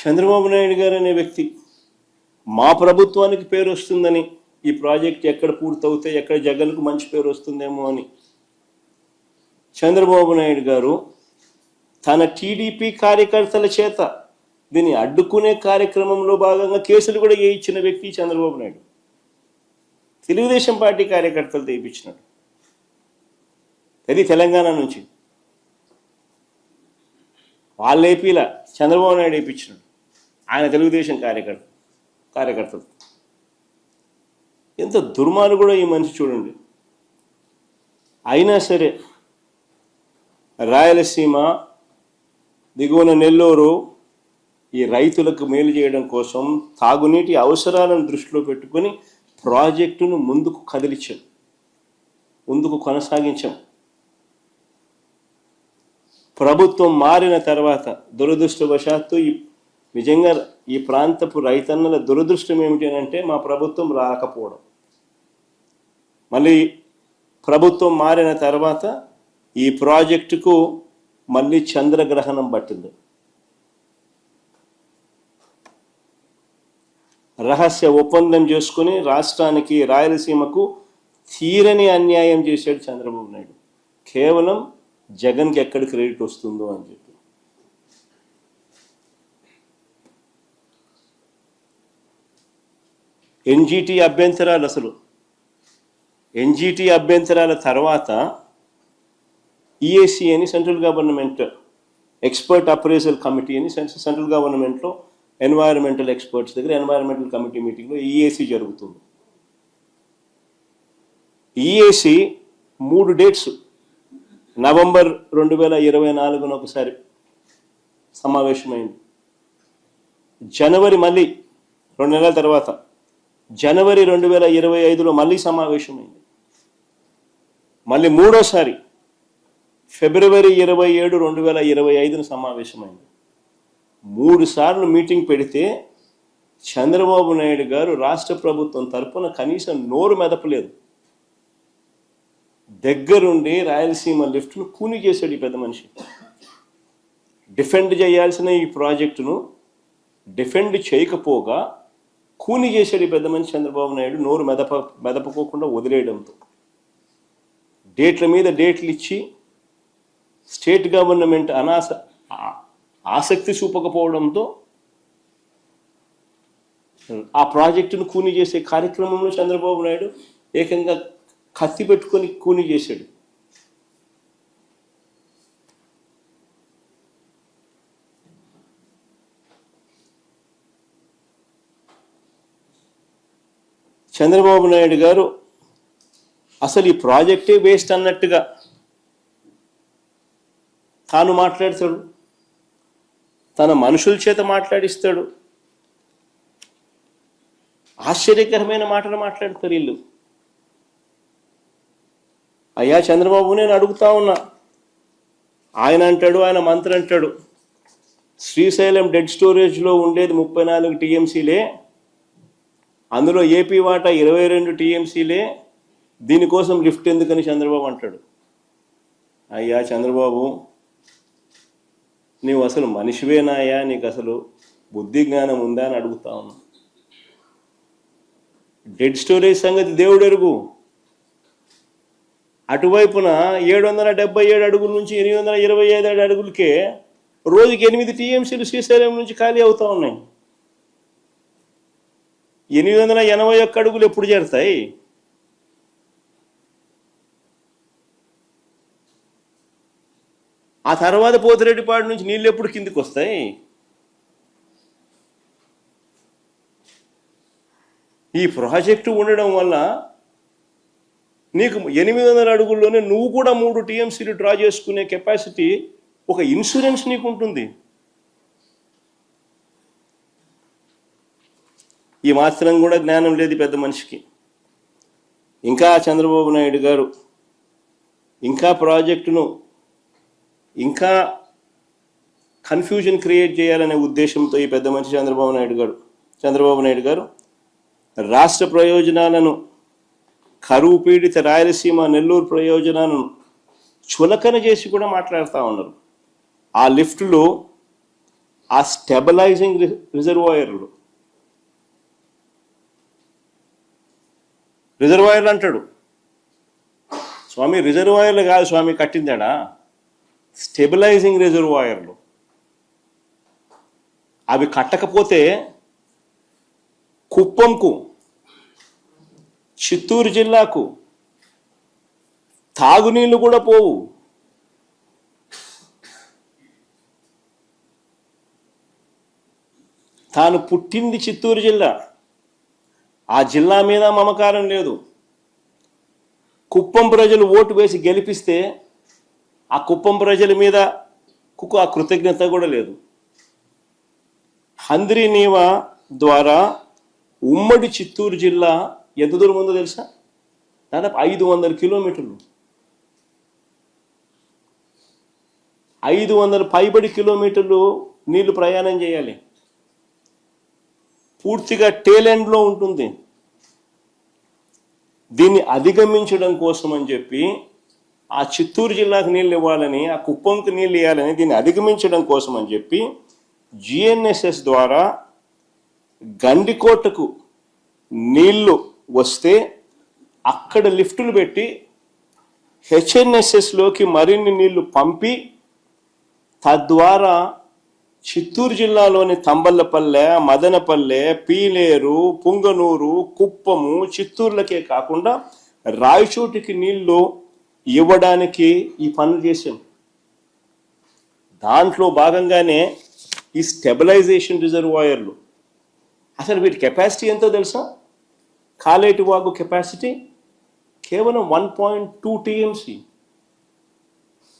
చంద్రబాబు నాయుడు గారు అనే వ్యక్తి మా ప్రభుత్వానికి పేరు వస్తుందని ఈ ప్రాజెక్ట్ ఎక్కడ పూర్తవుతే ఎక్కడ జగన్కు మంచి పేరు వస్తుందేమో అని. చంద్రబాబు నాయుడు గారు తన టీడీపీ కార్యకర్తల చేత దీన్ని అడ్డుకునే కార్యక్రమంలో భాగంగా కేసులు కూడా వేయించిన వ్యక్తి చంద్రబాబు నాయుడు. తెలుగుదేశం పార్టీ కార్యకర్తలు తెప్పించినాడు. అది తెలంగాణ నుంచి. వాళ్ళు ఏపీలా చంద్రబాబు నాయుడు వేయించినాడు. ఆయన తెలుగుదేశం కార్యకర్త కార్యకర్తలు. ఎంత దుర్మార్గుడు కూడా ఈ మనిషి చూడండి. అయినా సరే రాయలసీమ దిగువన నెల్లూరు ఈ రైతులకు మేలు చేయడం కోసం తాగునీటి అవసరాలను దృష్టిలో పెట్టుకొని ప్రాజెక్టును ముందుకు కదిలించాం. ముందుకు కొనసాగించాం. ప్రభుత్వం మారిన తర్వాత దురదృష్టవశాత్తు ఈ నిజంగా ఈ ప్రాంతపు రైతన్నల దురదృష్టం ఏమిటి అని అంటే మా ప్రభుత్వం రాకపోవడం. మళ్ళీ ప్రభుత్వం మారిన తర్వాత ఈ ప్రాజెక్టుకు మళ్ళీ చంద్రగ్రహణం పట్టింది. రహస్య ఒప్పందం చేసుకుని రాష్ట్రానికి రాయలసీమకు తీరని అన్యాయం చేశాడు చంద్రబాబు నాయుడు. కేవలం జగన్కి ఎక్కడ క్రెడిట్ వస్తుందో అని చెప్పి. ఎన్జిటి అభ్యంతరాలు అసలు. ఎన్జిటి అభ్యంతరాల తర్వాత ఈఏసీ అని central government expert appraisal committee అని సెంట్రల్ గవర్నమెంట్లో ఎన్వైరన్మెంటల్ ఎక్స్పర్ట్స్ దగ్గర ఎన్వైరన్మెంటల్ కమిటీ మీటింగ్లో ఈఏసీ జరుగుతుంది. ఈఏసీ మూడు డేట్స్ నవంబర్ రెండు వేల ఇరవై నాలుగున ఒకసారి సమావేశమైంది. జనవరి మళ్ళీ రెండు నెలల తర్వాత జనవరి రెండు వేల ఇరవై ఐదులో మళ్ళీ సమావేశమైంది. మళ్ళీ మూడోసారి ఫిబ్రవరి ఇరవై ఏడు రెండు వేల ఇరవై ఐదున సమావేశమైంది. మూడు సార్లు మీటింగ్ పెడితే చంద్రబాబు నాయుడు గారు రాష్ట్ర ప్రభుత్వం తరపున కనీసం నోరు మెదపలేదు. దగ్గరుండి రాయలసీమ లిఫ్ట్ను కూని చేశాడు ఈ పెద్ద మనిషి. డిఫెండ్ చేయాల్సిన ఈ ప్రాజెక్టును డిఫెండ్ చేయకపోగా కూని చేశాడు ఈ పెద్ద మనిషి చంద్రబాబు నాయుడు నోరు మెదప మెదపకోకుండా వదిలేయడంతో డేట్ల మీద డేట్లు ఇచ్చి స్టేట్ గవర్నమెంట్ అనాస ఆసక్తి చూపకపోవడంతో ఆ ప్రాజెక్టును కూని చేసే కార్యక్రమంలో చంద్రబాబు నాయుడు ఏకంగా కత్తి పెట్టుకొని కూని చేశాడు చంద్రబాబు నాయుడు గారు అసలు ఈ ప్రాజెక్టే వేస్ట్ అన్నట్టుగా తాను మాట్లాడతాడు. తన మనుషుల చేత మాట్లాడిస్తాడు. ఆశ్చర్యకరమైన మాటలు మాట్లాడతారు వీళ్ళు. అయ్యా చంద్రబాబు నేను అడుగుతా ఉన్నా. ఆయన అంటాడు ఆయన మంత్రి అంటాడు. శ్రీశైలం డెడ్ స్టోరేజ్లో ఉండేది ముప్పై నాలుగు టీఎంసీలే. అందులో ఏపీ వాటా ఇరవై రెండు టీఎంసీలే దీనికోసం లిఫ్ట్ ఎందుకని చంద్రబాబు అంటాడు. అయ్యా చంద్రబాబు నీవు అసలు మనిషివేనాయా నీకు అసలు బుద్ధి జ్ఞానం ఉందా అని అడుగుతా ఉన్నా. డెడ్ స్టోరేజ్ సంగతి దేవుడు ఎరుగు అటువైపున ఏడు వందల డెబ్బై ఏడు అడుగుల నుంచి ఎనిమిది వందల ఇరవై ఐదు అడుగులకే రోజుకి ఎనిమిది టీఎంసీలు శ్రీశైలం నుంచి ఖాళీ అవుతూ ఉన్నాయి. ఎనిమిది వందల ఎనభై ఒక్క అడుగులు ఎప్పుడు చేరుతాయి? ఆ తర్వాత పోతిరెడ్డిపాడు నుంచి నీళ్ళు ఎప్పుడు కిందికి వస్తాయి? ఈ ప్రాజెక్టు ఉండడం వల్ల నీకు ఎనిమిది వందల అడుగుల్లోనే నువ్వు కూడా మూడు టీఎంసీలు డ్రా చేసుకునే కెపాసిటీ ఒక ఇన్సూరెన్స్ నీకు ఉంటుంది ఈ మాత్రం కూడా జ్ఞానం లేదు పెద్ద మనిషికి. ఇంకా చంద్రబాబు నాయుడు గారు ఇంకా ప్రాజెక్టును ఇంకా కన్ఫ్యూజన్ క్రియేట్ చేయాలనే ఉద్దేశంతో ఈ పెద్ద మనిషి చంద్రబాబు నాయుడు గారు చంద్రబాబు నాయుడు గారు రాష్ట్ర ప్రయోజనాలను కరువు పీడిత రాయలసీమ నెల్లూరు ప్రయోజనాలను చులకన చేసి కూడా మాట్లాడుతూ ఉన్నారు. ఆ లిఫ్టులు ఆ స్టెబలైజింగ్ రిజర్వాయర్లు రిజర్వాయర్లు అంటాడు. స్వామి రిజర్వాయర్లు కాదు స్వామి కట్టిందాడా? స్టెబిలైజింగ్ రిజర్వాయర్లు. అవి కట్టకపోతే కుప్పంకు చిత్తూరు జిల్లాకు తాగునీళ్ళు కూడా పోవు. తాను పుట్టింది చిత్తూరు జిల్లా. ఆ జిల్లా మీద మమకారం లేదు. కుప్పం ప్రజలు ఓటు వేసి గెలిపిస్తే ఆ కుప్పం ప్రజల మీద కుకు ఆ కృతజ్ఞత కూడా లేదు. హంద్రి నీవా ద్వారా ఉమ్మడి చిత్తూరు జిల్లా ఎంత దూరం ఉందో తెలుసా? దాదాపు ఐదు వందల కిలోమీటర్లు. ఐదు వందల పైబడి కిలోమీటర్లు నీళ్ళు ప్రయాణం చేయాలి. పూర్తిగా టేలెండ్లో ఉంటుంది. దీన్ని అధిగమించడం కోసం అని చెప్పి ఆ చిత్తూరు జిల్లాకు నీళ్ళు ఇవ్వాలని ఆ కుప్పంకి నీళ్ళు ఇవ్వాలని దీన్ని అధిగమించడం కోసం అని చెప్పి జిఎన్ఎస్ఎస్ ద్వారా గండికోటకు నీళ్ళు వస్తే అక్కడ లిఫ్టులు పెట్టి హెచ్ఎన్ఎస్ఎస్లోకి మరిన్ని నీళ్ళు పంపి తద్వారా చిత్తూరు జిల్లాలోని తంబల్లపల్లె మదనపల్లె పీలేరు పుంగనూరు కుప్పము చిత్తూరులకే కాకుండా రాయచోటికి నీళ్ళు ఇవ్వడానికి ఈ పనులు చేశాం. దాంట్లో భాగంగానే ఈ స్టెబిలైజేషన్ రిజర్వాయర్లు. అసలు వీటి కెపాసిటీ ఎంతో తెలుసా? కాలేటి వాగు కెపాసిటీ కేవలం one point two TMC.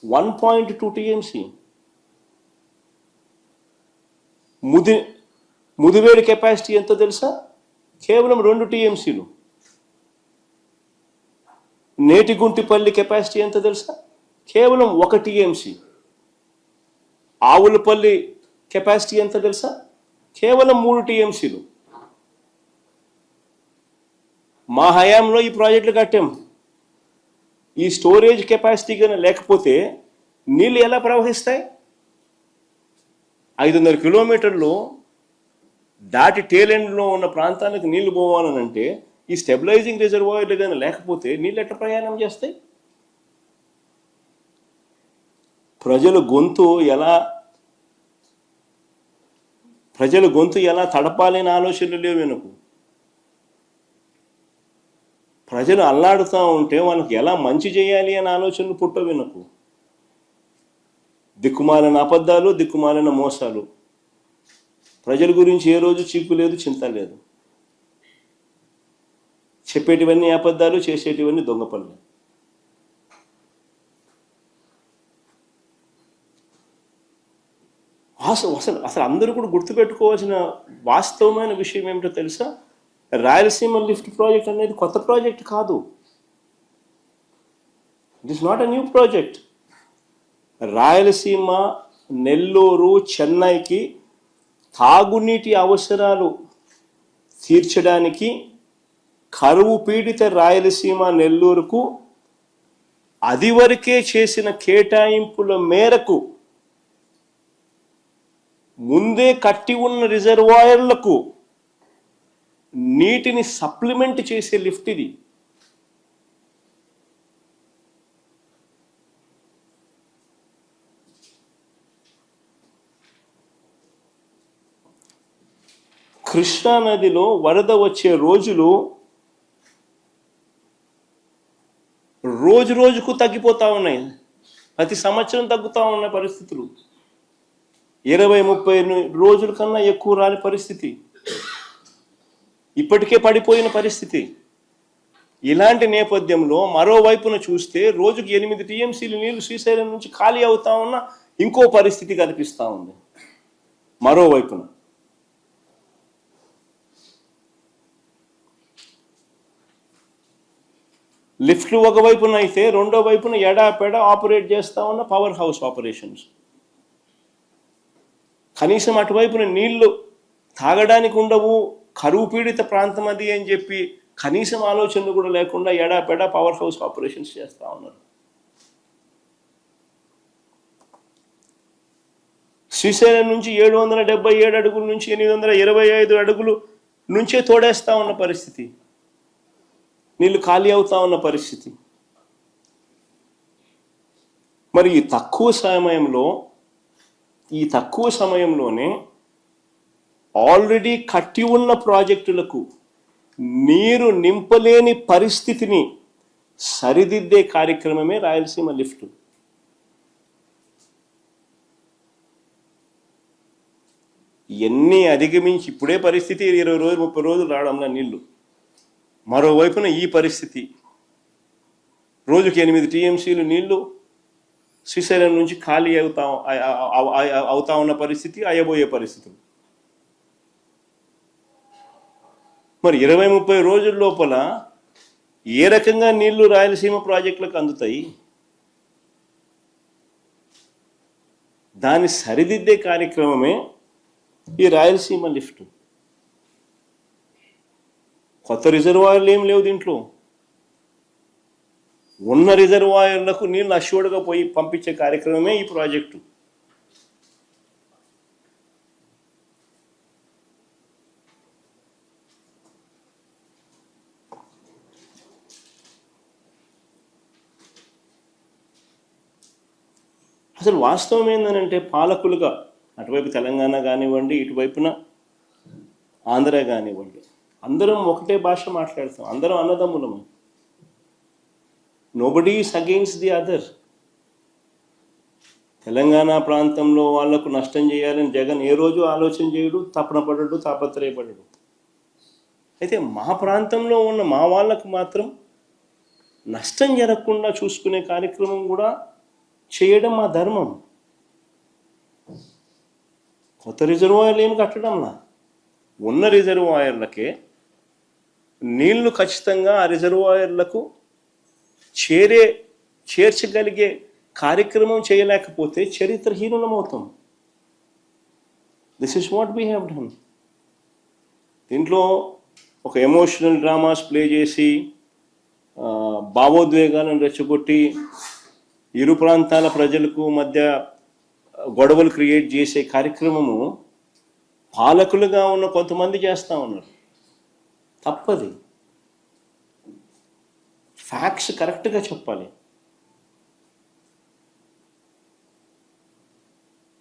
One point two TMC. ముది ముదివేడి capacity ఎంతో తెలుసా? కేవలం రెండు టీఎంసీలు. నేటిగుంటిపల్లి కెపాసిటీ ఎంత తెలుసా? కేవలం ఒక టీఎంసీ. ఆవులపల్లి కెపాసిటీ ఎంత తెలుసా? కేవలం మూడు టీఎంసీలు. మా హయాంలో ఈ ప్రాజెక్టులు కట్టాం. ఈ స్టోరేజ్ కెపాసిటీ కానీ లేకపోతే నీళ్ళు ఎలా ప్రవహిస్తాయి? ఐదు వందల కిలోమీటర్లు దాటి టేలెండ్లో ఉన్న ప్రాంతానికి నీళ్ళు పోవాలని అంటే ఈ స్టెబిలైజింగ్ రిజర్వాయర్లు కానీ లేకపోతే నీళ్ళు ఎట్లా ప్రయాణం చేస్తాయి? ప్రజల గొంతు ఎలా ప్రజల గొంతు ఎలా తడపాలని ఆలోచనలు లేవు వెనుకు ప్రజలు అల్లాడుతూ ఉంటే వాళ్ళకి ఎలా మంచి చేయాలి అనే ఆలోచనలు పుట్ట వెనుకు దిక్కుమాలిన అబద్ధాలు దిక్కుమాలిన మోసాలు. ప్రజల గురించి ఏ రోజు చీకు లేదు చింత లేదు. చెప్పేటివన్నీ అబద్ధాలు చేసేటివన్నీ దొంగ పనులు. అసలు అసలు అసలు అందరూ కూడా గుర్తుపెట్టుకోవాల్సిన వాస్తవమైన విషయం ఏమిటో తెలుసా? రాయలసీమ లిఫ్ట్ ప్రాజెక్ట్ అనేది కొత్త ప్రాజెక్ట్ కాదు. It is not a new project Rayalaseema Nellore చెన్నైకి తాగునీటి అవసరాలు తీర్చడానికి కరువు పీడిత రాయలసీమ నెల్లూరుకు అదివరకే చేసిన కేటాయింపుల మేరకు ముందే కట్టి ఉన్న రిజర్వాయర్లకు నీటిని సప్లిమెంట్ చేసే లిఫ్ట్ ఇది. కృష్ణా నదిలో వరద వచ్చే రోజులు రోజు రోజుకు తగ్గిపోతూ ఉన్నాయి. ప్రతి సంవత్సరం తగ్గుతూ ఉన్న పరిస్థితులు. ఇరవై ముప్పై రోజుల కన్నా ఎక్కువ రాని పరిస్థితి. ఇప్పటికే పడిపోయిన పరిస్థితి. ఇలాంటి నేపథ్యంలో మరోవైపున చూస్తే రోజుకి ఎనిమిది టీఎంసీలు నీళ్ళు శ్రీశైలం నుంచి ఖాళీ అవుతా ఉన్న ఇంకో పరిస్థితి కనిపిస్తూ ఉంది. మరోవైపున. లిఫ్ట్లు ఒకవైపున అయితే రెండో వైపున ఎడాపెడ ఆపరేట్ చేస్తూ ఉన్న పవర్ హౌస్ ఆపరేషన్స్. కనీసం అటువైపున నీళ్ళు తాగడానికి ఉండవు కరువు పీడిత ప్రాంతం అది అని చెప్పి కనీసం ఆలోచనలు కూడా లేకుండా ఎడాపెడ పవర్ హౌస్ ఆపరేషన్స్ చేస్తూ ఉన్నారు. శ్రీశైలం నుంచి ఏడు వందల డెబ్బై ఏడు అడుగుల నుంచి ఎనిమిది వందల ఇరవై ఐదు అడుగులు నుంచే తోడేస్తూ ఉన్న పరిస్థితి. నీళ్ళు ఖాళీ అవుతా ఉన్న పరిస్థితి. మరి ఈ తక్కువ సమయంలో ఈ తక్కువ సమయంలోనే ఆల్రెడీ కట్టి ఉన్న ప్రాజెక్టులకు నీరు నింపలేని పరిస్థితిని సరిదిద్దే కార్యక్రమమే రాయలసీమ లిఫ్ట్. ఎన్ని అధిగమించి ఇప్పుడే పరిస్థితి ఇరవై రోజులు ముప్పై రోజులు రావడంలో నీళ్ళు. మరోవైపున ఈ పరిస్థితి. రోజుకి ఎనిమిది టీఎంసీలు నీళ్ళు శ్రీశైలం నుంచి ఖాళీ అవుతా అవుతా ఉన్న పరిస్థితి అయ్యబోయే పరిస్థితులు మరి ఇరవై ముప్పై రోజుల లోపల ఏ రకంగా నీళ్ళు రాయలసీమ ప్రాజెక్టులకు అందుతాయి? దాన్ని సరిదిద్దే కార్యక్రమమే ఈ రాయలసీమ లిఫ్ట్. కొత్త రిజర్వాయర్లు ఏం లేవు దీంట్లో. ఉన్న రిజర్వాయర్లకు నీళ్ళు అష్యూర్డ్గా పోయి పంపించే కార్యక్రమమే ఈ ప్రాజెక్టు. అసలు వాస్తవం ఏంటంటే పాలకులుగా అటువైపు తెలంగాణ కానివ్వండి ఇటువైపున ఆంధ్ర కానివ్వండి అందరం ఒకటే భాష మాట్లాడతాం అందరం అన్నదమ్ములము. Nobody is against the other Telangana ప్రాంతంలో వాళ్ళకు నష్టం చేయాలని జగన్ ఏ రోజు ఆలోచన చేయడు తపన పడడు తాపత్రయపడడు. అయితే మా ప్రాంతంలో ఉన్న మా వాళ్ళకు మాత్రం నష్టం జరగకుండా చూసుకునే కార్యక్రమం కూడా చేయడం మా ధర్మం. కొత్త రిజర్వాయర్లు ఏమి కట్టడంలా? ఉన్న రిజర్వాయర్లకే నీళ్ళు ఖచ్చితంగా ఆ రిజర్వాయర్లకు చేరే చేర్చగలిగే కార్యక్రమం చేయలేకపోతే చరిత్రహీనులమవుతాం. This is what we have done దీంట్లో ఒక ఎమోషనల్ డ్రామాస్ ప్లే చేసి భావోద్వేగాలను రెచ్చగొట్టి ఇరు ప్రాంతాల ప్రజలకు మధ్య గొడవలు క్రియేట్ చేసే కార్యక్రమము పాలకులుగా ఉన్న కొంతమంది చేస్తూ ఉన్నారు. తప్పది. ఫ్యాక్ట్స్ కరెక్ట్గా చెప్పాలి.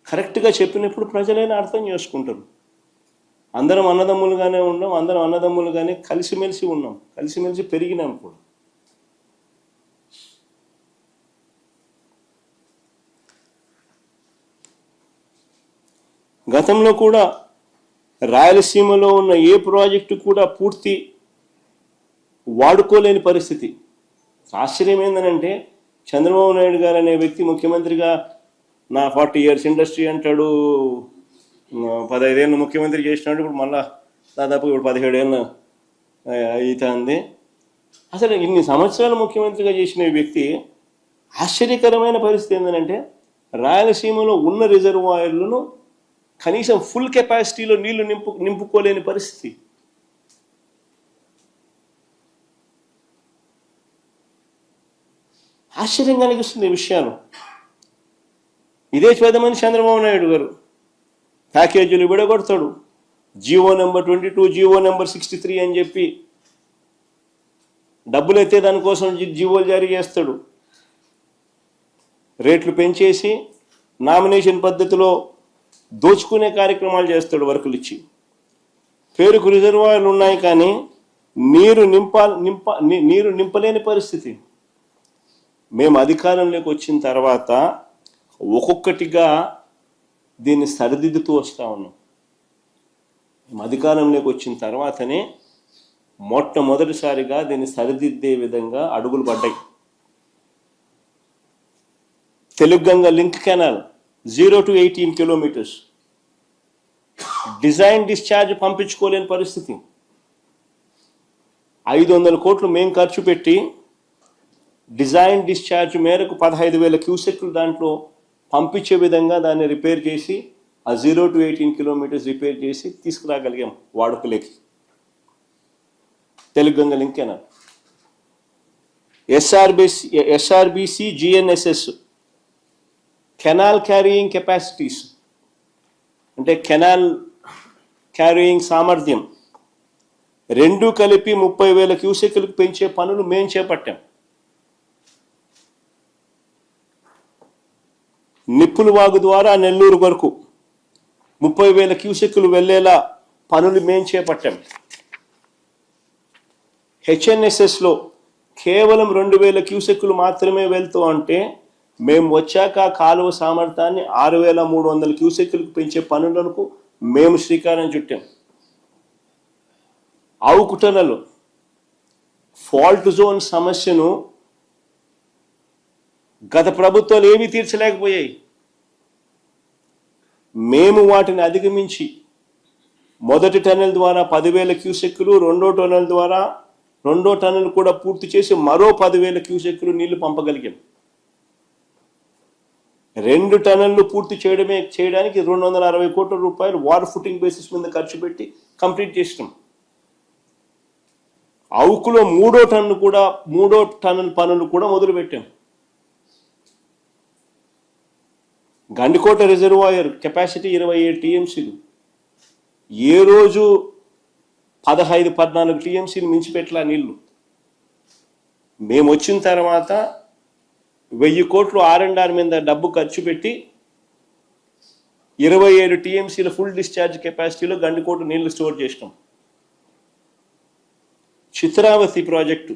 కరెక్ట్గా చెప్పినప్పుడు ప్రజలైనా అర్థం చేసుకుంటారు. అందరం అన్నదమ్ములుగానే ఉన్నాం అందరం అన్నదమ్ములుగానే కలిసిమెలిసి ఉన్నాం కలిసిమెలిసి పెరిగినాం కూడా. గతంలో కూడా రాయలసీమలో ఉన్న ఏ ప్రాజెక్టు కూడా పూర్తి వాడుకోలేని పరిస్థితి. ఆశ్చర్యం ఏంటంటే చంద్రబాబు నాయుడు గారు అనే వ్యక్తి ముఖ్యమంత్రిగా నా ఫార్టీ ఇయర్స్ ఇండస్ట్రీ అంటాడు పదహైదేళ్ళు ముఖ్యమంత్రి చేసినాడు ఇప్పుడు మళ్ళా దాదాపు ఇప్పుడు పదిహేడేళ్ళు అవుతుంది అసలు ఇన్ని సంవత్సరాలు ముఖ్యమంత్రిగా చేసిన వ్యక్తి ఆశ్చర్యకరమైన పరిస్థితి ఏంటంటే రాయలసీమలో ఉన్న రిజర్వాయర్లను కనీసం ఫుల్ కెపాసిటీలో నీళ్ళు నింపు నింపుకోలేని పరిస్థితి. ఆశ్చర్యంగా అనిపిస్తుంది ఈ విషయాలు. ఇదే చేద్దామని చంద్రబాబు నాయుడు గారు. ప్యాకేజీలు విడగొడతాడు. GO number twenty two GO number sixty three అని చెప్పి డబ్బులు అయితే దానికోసం జీవోలు జారీ చేస్తాడు. రేట్లు పెంచేసి నామినేషన్ పద్ధతిలో దోచుకునే కార్యక్రమాలు చేస్తాడు వర్కులు ఇచ్చి. పేరుకు రిజర్వాయర్లు ఉన్నాయి కానీ నీరు నింపా నింప నీరు నింపలేని పరిస్థితి. మేము అధికారంలోకి వచ్చిన తర్వాత ఒక్కొక్కటిగా దీన్ని సరిదిద్దుతూ వస్తూ ఉన్నాం. మేము అధికారంలోకి వచ్చిన తర్వాతనే మొట్టమొదటిసారిగా దీన్ని సరిదిద్దే విధంగా అడుగులు పడ్డాయి. Telugu Ganga link canal zero to eighteen kilometres. Design discharge పంపించుకోలేని పరిస్థితి. ఐదు వందల కోట్లు మేము ఖర్చు పెట్టి డిజైన్ డిశ్చార్జ్ మేరకు పదహైదు వేల క్యూసెక్లు దాంట్లో పంపించే విధంగా దాన్ని రిపేర్ చేసి ఆ zero to eighteen kilometres repair చేసి తీసుకురాగలిగాం వాడుకలేకి. Telugu link canal SRBC SRBC GNSS canal carrying capacities అంటే కెనాల్ క్యారీయింగ్ సామర్థ్యం. రెండు కలిపి ముప్పై వేల క్యూసెక్లకు పెంచే పనులు మేం చేపట్టాం. నిప్పుల వాగు ద్వారా నెల్లూరు వరకు ముప్పై వేల క్యూసెక్కులు వెళ్ళేలా పనులు మేం చేపట్టాం. హెచ్ఎన్ఎస్ఎస్లో కేవలం రెండు వేల క్యూసెక్కులు మాత్రమే వెళ్తూ అంటే మేము వచ్చాక కాలువ సామర్థ్యాన్ని ఆరు వేల మూడు వందల క్యూసెక్లకు పెంచే పనులకు మేము శ్రీకారం చుట్టాం. ఆవుకుటనలు ఫాల్ట్ జోన్ సమస్యను గత ప్రభుత్వాలు ఏమీ తీర్చలేకపోయాయి. మేము వాటిని అధిగమించి మొదటి టన్నెల్ ద్వారా పదివేల క్యూసెక్లు రెండో టన్నెల్ ద్వారా రెండో టన్నెల్ కూడా పూర్తి చేసి మరో పదివేల క్యూసెక్లు నీళ్ళు పంపగలిగాం. రెండు టన్నులు పూర్తి చేయడమే చేయడానికి రెండు వందల అరవై కోట్ల రూపాయలు వార్ ఫుటింగ్ బేసిస్ మీద ఖర్చు పెట్టి కంప్లీట్ చేసినాం. అవుకులో మూడో టన్ను కూడా మూడో టన్నుల పనులు కూడా మొదలుపెట్టాం. గండికోట రిజర్వాయర్ కెపాసిటీ ఇరవై ఏడు టీఎంసీలు. ఏ రోజు పదహైదు పద్నాలుగు టీఎంసీలు మించిపెట్టలా నీళ్ళు. మేము వచ్చిన తర్వాత వెయ్యి కోట్లు ఆర్ అండ్ ఆర్ మీద డబ్బు ఖర్చు పెట్టి ఇరవై ఏడు టీఎంసీల ఫుల్ డిశ్చార్జ్ కెపాసిటీలో గండికోట నీళ్ళు స్టోర్ చేసినాం. చిత్రావతి ప్రాజెక్టు.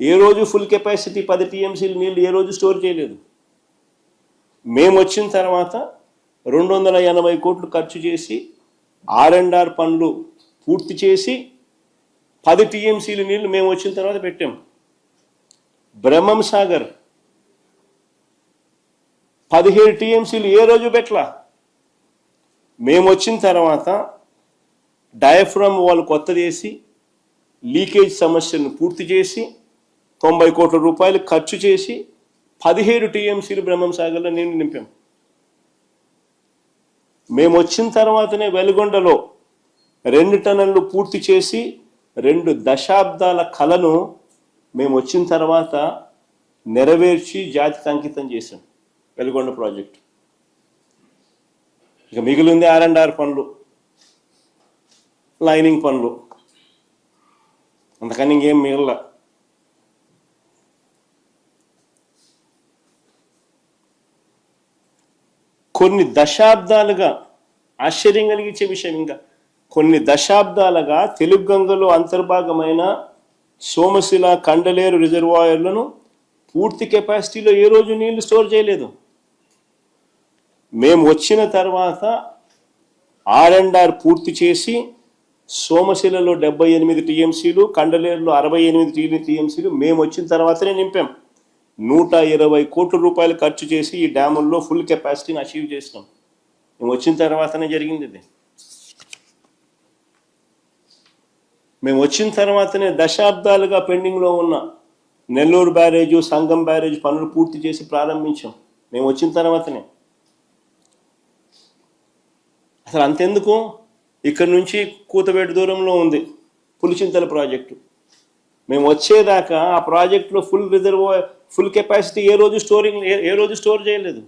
ఏ రోజు ఫుల్ కెపాసిటీ పది టీఎంసీలు నీళ్ళు ఏ రోజు స్టోర్ చేయలేదు. మేము వచ్చిన తర్వాత రెండు వందల ఎనభై కోట్లు ఖర్చు చేసి ఆర్ అండ్ ఆర్ పనులు పూర్తి చేసి పది టీఎంసీలు నీళ్ళు మేము వచ్చిన తర్వాత పెట్టాం. బ్రహ్మం సాగర్ పదిహేడు టీఎంసీలు ఏ రోజు పెట్టలా? మేము వచ్చిన తర్వాత డయాఫ్రమ్ వాళ్ళు కొత్త చేసి లీకేజ్ సమస్యను పూర్తి చేసి తొంభై కోట్ల రూపాయలు ఖర్చు చేసి పదిహేడు టీఎంసీలు బ్రహ్మం సాగర్లో నీళ్ళు నింపాం. మేము వచ్చిన తర్వాతనే వెలుగొండలో రెండు టన్నులు పూర్తి చేసి రెండు దశాబ్దాల కలను మేము వచ్చిన తర్వాత నెరవేర్చి జాతికి అంకితం చేశాం. వెలుగొండ ప్రాజెక్టు. ఇక మిగిలింది ఆర్ అండ్ ఆర్ పనులు లైనింగ్ పనులు. అంతకని ఇంకేం మిగిల కొన్ని దశాబ్దాలుగా ఆశ్చర్యం కలిగించే విషయం ఇంకా. కొన్ని దశాబ్దాలుగా తెలుగు గంగలో అంతర్భాగమైన సోమశిల కండలేరు రిజర్వాయర్లను పూర్తి కెపాసిటీలో ఏ రోజు నీళ్ళు స్టోర్ చేయలేదు. మేము వచ్చిన తర్వాత ఆర్ అండ్ ఆర్ పూర్తి చేసి సోమశిలలో డెబ్బై ఎనిమిది టీఎంసీలు కండలేరులో అరవై ఎనిమిది టీఎంసీలు మేము వచ్చిన తర్వాతనే నింపాం. నూట ఇరవై కోట్ల రూపాయలు ఖర్చు చేసి ఈ డ్యాముల్లో ఫుల్ కెపాసిటీని అచీవ్ చేసినాం. మేము వచ్చిన తర్వాతనే జరిగింది ఇది. మేము వచ్చిన తర్వాతనే దశాబ్దాలుగా పెండింగ్లో ఉన్న నెల్లూరు బ్యారేజు సంగం బ్యారేజ్ పనులు పూర్తి చేసి ప్రారంభించాం. మేము వచ్చిన తర్వాతనే. అసలు అంతెందుకు? ఇక్కడ నుంచి కూతవేటు దూరంలో ఉంది పులిచింతల ప్రాజెక్టు. మేము వచ్చేదాకా ఆ ప్రాజెక్టులో ఫుల్ రిజర్వ్ ఫుల్ కెపాసిటీ ఏ రోజు స్టోరింగ్ ఏ- ఏ రోజు స్టోర్ చేయలేదు.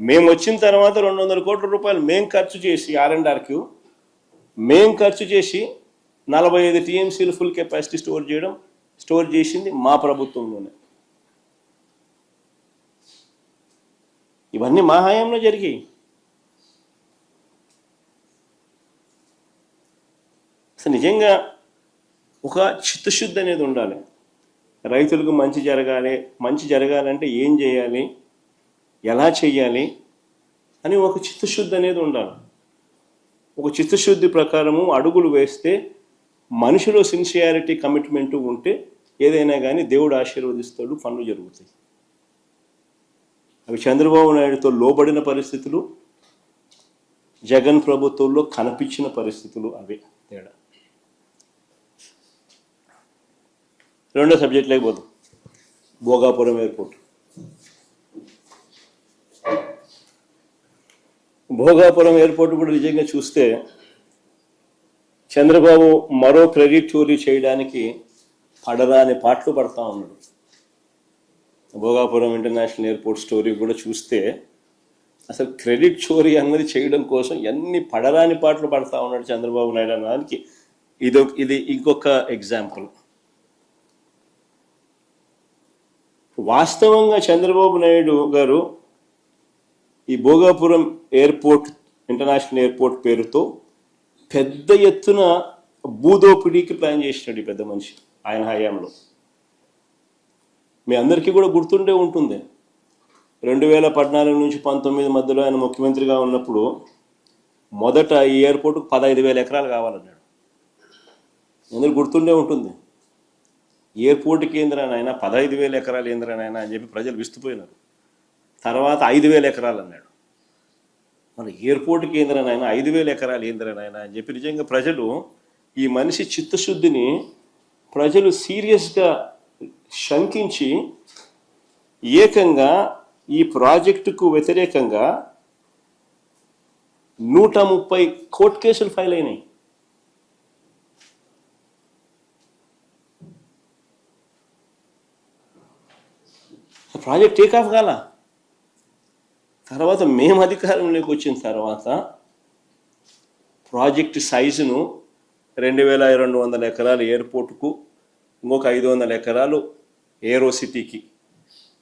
మేము వచ్చిన తర్వాత రెండు వందల కోట్ల రూపాయలు మేము ఖర్చు చేసి ఆర్ అండ్ ఆర్క్యూ ఖర్చు చేసి నలభై ఐదు టీఎంసీలు ఫుల్ కెపాసిటీ స్టోర్ చేయడం స్టోర్ చేసింది మా ప్రభుత్వంలోనే. ఇవన్నీ మా హయాంలో జరిగాయి. సో నిజంగా ఒక చిత్తశుద్ధి అనేది ఉండాలి. రైతులకు మంచి జరగాలి మంచి జరగాలంటే ఏం చేయాలి ఎలా చేయాలి అని ఒక చిత్తశుద్ధి అనేది ఉండాలి. ఒక చిత్తశుద్ధి ప్రకారము అడుగులు వేస్తే మనిషిలో సిన్సియారిటీ కమిట్మెంట్ ఉంటే ఏదైనా కానీ దేవుడు ఆశీర్వదిస్తాడు పనులు జరుగుతాయి. అవి చంద్రబాబు నాయుడుతో లోబడిన పరిస్థితులు జగన్ ప్రభుత్వంలో కనిపించిన పరిస్థితులు అవే తేడా. రెండో సబ్జెక్ట్ లేకపోతే భోగాపురం ఎయిర్పోర్ట్. భోగాపురం ఎయిర్పోర్ట్ కూడా నిజంగా చూస్తే చంద్రబాబు మరో క్రెడిట్ చోరీ చేయడానికి పడరాని పాటలు పడతా ఉన్నాడు. భోగాపురం ఇంటర్నేషనల్ ఎయిర్పోర్ట్ స్టోరీ కూడా చూస్తే అసలు క్రెడిట్ చోరీ అన్నది చేయడం కోసం ఎన్ని పడరాని పాటలు పడతా ఉన్నాడు చంద్రబాబు నాయుడు అన్నదానికి. ఇది ఇది ఇంకొక ఎగ్జాంపుల్. వాస్తవంగా చంద్రబాబు నాయుడు గారు ఈ భోగాపురం ఎయిర్పోర్ట్ ఇంటర్నేషనల్ ఎయిర్పోర్ట్ పేరుతో పెద్ద ఎత్తున భూదోపిడీకి ప్లాన్ చేసినాడు ఈ పెద్ద మనిషి ఆయన హయాంలో. మీ అందరికీ కూడా గుర్తుండే ఉంటుంది. రెండు వేల పద్నాలుగు నుంచి పంతొమ్మిది మధ్యలో ఆయన ముఖ్యమంత్రిగా ఉన్నప్పుడు మొదట ఈ ఎయిర్పోర్ట్కు పదహైదు వేల ఎకరాలు కావాలన్నాడు. అందరు గుర్తుండే ఉంటుంది. ఎయిర్పోర్ట్ కేంద్రానైనా పదహైదు వేల ఎకరాలు ఏంద్రానైనా అని చెప్పి ప్రజలు విస్తుపోయినారు. తర్వాత ఐదు వేల ఎకరాలు అన్నాడు. మన ఎయిర్పోర్ట్ కేంద్రానైనా ఐదు వేల ఎకరాలు ఏంద్రానైనా అని చెప్పి నిజంగా ప్రజలు ఈ మనిషి చిత్తశుద్ధిని ప్రజలు సీరియస్గా శంకించి ఏకంగా ఈ ప్రాజెక్టుకు వ్యతిరేకంగా నూట ముప్పై కోర్టు కేసులు ఫైల్ అయినాయి. ప్రాజెక్ట్ టేక్ ఆఫ్ కాల? తర్వాత మేము అధికారంలోకి వచ్చిన తర్వాత ప్రాజెక్ట్ సైజును రెండు వేల రెండు వందల ఎకరాలు ఎయిర్పోర్టుకు ఇంకొక ఐదు వందల ఎకరాలు ఏరో సిటీకి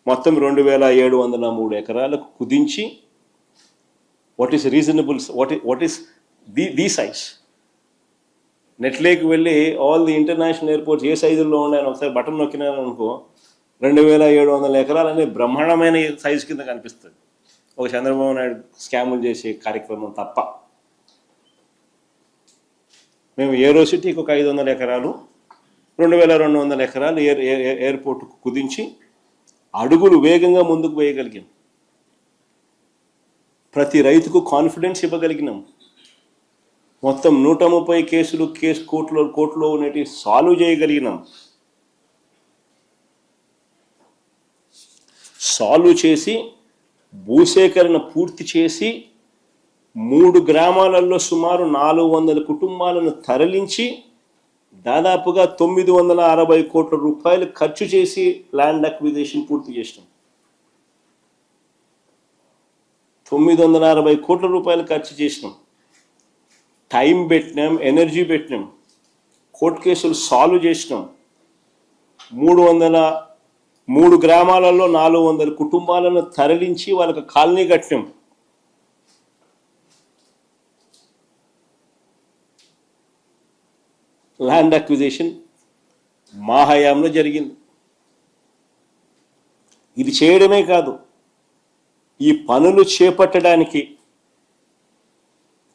మొత్తం రెండు వేల ఏడు వందల మూడు ఎకరాలకు కుదించి what is reasonable what what is the the size నెట్లేకి వెళ్ళి ఆల్ ది ఇంటర్నేషనల్ ఎయిర్పోర్ట్స్ ఏ సైజుల్లో ఉన్నాయని ఒకసారి బటన్ నొక్కినారనుకో రెండు వేల ఏడు వందల ఎకరాలనే బ్రహ్మాండమైన సైజు కింద కనిపిస్తుంది ఒక చంద్రబాబు నాయుడు స్కాములు చేసే కార్యక్రమం తప్ప. మేము ఏరో సిటీకి ఒక ఐదు వందల ఎకరాలు రెండు వేల రెండు వందల ఎకరాలు ఎయిర్ ఎయిర్- ఎయిర్పోర్ట్కు కుదించి అడుగులు వేగంగా ముందుకు వేయగలిగాం. ప్రతి రైతుకు కాన్ఫిడెన్స్ ఇవ్వగలిగినాం. మొత్తం నూట ముప్పై కేసులు కేసు కోర్టులో కోర్టులో ఉన్నటి సాల్వ్ చేయగలిగినాం. సాల్వ్ చేసి భూసేకరణ పూర్తి చేసి మూడు గ్రామాలలో సుమారు నాలుగు వందల కుటుంబాలను తరలించి దాదాపుగా తొమ్మిది వందల అరవై కోట్ల రూపాయలు ఖర్చు చేసి ల్యాండ్ అక్విజేషన్ పూర్తి చేసినాం. తొమ్మిది వందల అరవై కోట్ల రూపాయలు ఖర్చు చేసినాం. టైం పెట్టినాం ఎనర్జీ పెట్టినాం కోర్టు కేసులు సాల్వ్ చేసినాం. మూడు వందల మూడు గ్రామాలలో నాలుగు వందల కుటుంబాలను తరలించి వాళ్ళకి కాలనీ కట్టినాం. ల్యాండ్ అక్విజిషన్ మా హయాంలో జరిగింది. ఇది చేయడమే కాదు ఈ పనులు చేపట్టడానికి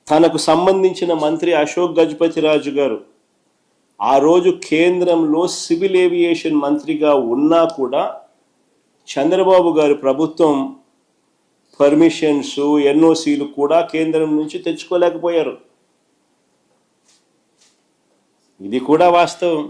తనకు సంబంధించిన మంత్రి అశోక్ గజపతి రాజు గారు ఆ రోజు కేంద్రంలో సివిల్ ఏవియేషన్ మంత్రిగా ఉన్నా కూడా చంద్రబాబు గారి ప్రభుత్వం పర్మిషన్స్ ఎన్ఓసీలు కూడా కేంద్రం నుంచి తెచ్చుకోలేకపోయారు. ఇది కూడా వాస్తవం.